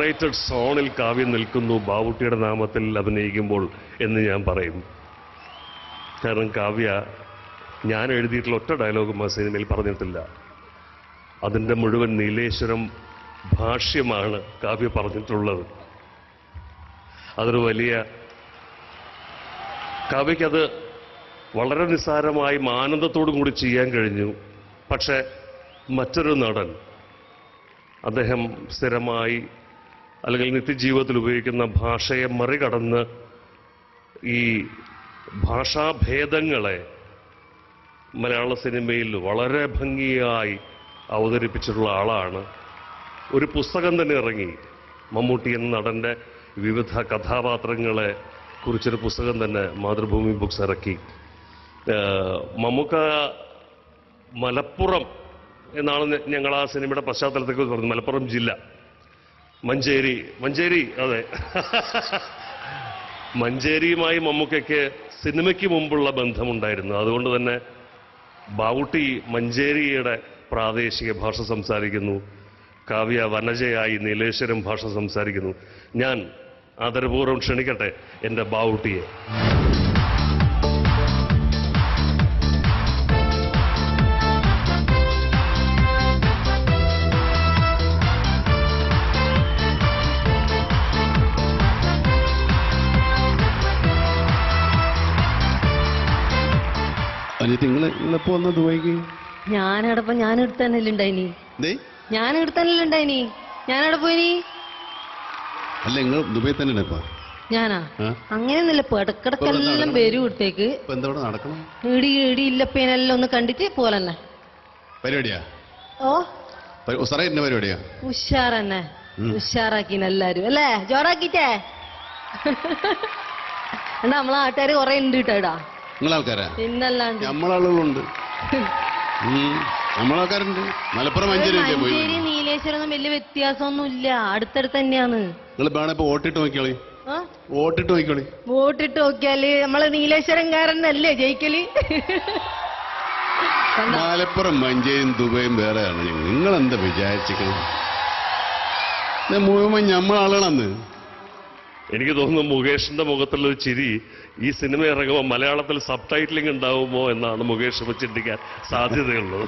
Separated സോണിൽ കാവ്യം നിൽക്കുന്നു. ബാവുട്ടിയുടെ നാമത്തിൽ അഭിനയിക്കുമ്പോൾ എന്ന് ഞാൻ പറയും. കാരണം കാവ്യ ഞാൻ എഴുതിയിട്ടുള്ള ഒറ്റ ഡയലോഗും ആ സിനിമയിൽ പറഞ്ഞിട്ടില്ല. അതിന്റെ മുഴുവൻ നീലേശ്വരം ഭാഷ്യമാണ് കാവ്യ പറഞ്ഞിട്ടുള്ളത്. അതൊരു വലിയ കാവ്യക്കത് വളരെ നിസ്സാരമായി ആനന്ദത്തോടും കൂടി ചെയ്യാൻ കഴിഞ്ഞു. പക്ഷേ മറ്റൊരു നടൻ അദ്ദേഹം സ്ഥിരമായി അല്ലെങ്കിൽ നിത്യജീവിതത്തിൽ ഉപയോഗിക്കുന്ന ഭാഷയെ മറികടന്ന് ഈ ഭാഷാഭേദങ്ങളെ മലയാള സിനിമയിൽ വളരെ ഭംഗിയായി അവതരിപ്പിച്ചിട്ടുള്ള ആളാണ്. ഒരു പുസ്തകം തന്നെ ഇറങ്ങി. മമ്മൂട്ടി എന്ന നടന്റെ വിവിധ കഥാപാത്രങ്ങളെ കുറിച്ചൊരു പുസ്തകം തന്നെ മാതൃഭൂമി ബുക്സ് ഇറക്കി. മമ്മൂക്ക മലപ്പുറം എന്നാണ് ഞങ്ങൾ ആ സിനിമയുടെ പശ്ചാത്തലത്തെക്കുറിച്ച് പറഞ്ഞത്. മലപ്പുറം ജില്ല. മഞ്ചേരി മഞ്ചേരി അതെ. മഞ്ചേരിയുമായി മമ്മൂക്കയ്ക്ക് സിനിമയ്ക്ക് മുമ്പുള്ള ബന്ധമുണ്ടായിരുന്നു. അതുകൊണ്ട് തന്നെ ബാവുട്ടി മഞ്ചേരിയുടെ പ്രാദേശിക ഭാഷ സംസാരിക്കുന്നു. കാവ്യ വനജയായി നീലേശ്വരം ഭാഷ സംസാരിക്കുന്നു. ഞാൻ ആദരപൂർവം ക്ഷണിക്കട്ടെ എന്റെ ബാവുട്ടിയെ. അനിയത്തി നിങ്ങൾ നിങ്ങളിപ്പോ വന്ന ദുബായിക്ക്? ഞാനടപ്പ ഞാൻ ദേ. ഞാൻ എടുത്തന്നല്ലേ ഉണ്ടായിനി? ഞാനവിടെ പോയിനി? അല്ല നിങ്ങൾ ദുബായി തന്നെ ഇപ്പൊ? ഞാനാ? അങ്ങനെയൊന്നുമില്ല ഇടക്കിടക്കെല്ലാം പേര് കൊടുത്തേക്ക് ഇടി ഇടി ഇല്ലപ്പേനെല്ലാം ഒന്ന് കണ്ടിട്ട് പോലെന്നെ പരിപാടിയാ? ഓ. എന്നെ പരിപാടിയാ? ഉഷാറന്നെ. ഉഷാറാക്കിന് എല്ലാരും അല്ലേ? ജോറാക്കിട്ടേ എന്നാ നമ്മളെ ആട്ടുകാര് കൊറേ ഉണ്ട് കേട്ടാ പിന്നല്ലാണ്ട് നമ്മളാളുകളുണ്ട്. നമ്മളാൾക്കാരുണ്ട് മലപ്പുറം മഞ്ചേരി പോയി മഞ്ചേരി നീലേശ്വരം വലിയ വ്യത്യാസമൊന്നുമില്ല. അടുത്തടുത്ത് തന്നെയാണ് നിങ്ങൾ വേണേ വോട്ടിട്ട് നോക്കിയോളി. വോട്ടിട്ട് നോക്കിയോളി. വോട്ടിട്ട് നോക്കിയാൽ നമ്മൾ നീലേശ്വരംകാരനല്ലേ ജയിക്കൽ? മലപ്പുറം മഞ്ചേരിയും ദുബൈയും വേറെയാണ്. നിങ്ങൾ എന്താ ഇത് മുഴുവൻ നമ്മളാളുകളന്ന് എനിക്ക് തോന്നുന്നു മുകേഷിന്റെ മുഖത്തുള്ളൊരു ചിരി ഈ സിനിമ ഇറങ്ങുമ്പോൾ മലയാളത്തിൽ സബ് ടൈറ്റിലിംഗ് ഉണ്ടാവുമോ എന്നാണ് മുകേഷ് ചിന്തിക്കാൻ സാധ്യതയുള്ളത്.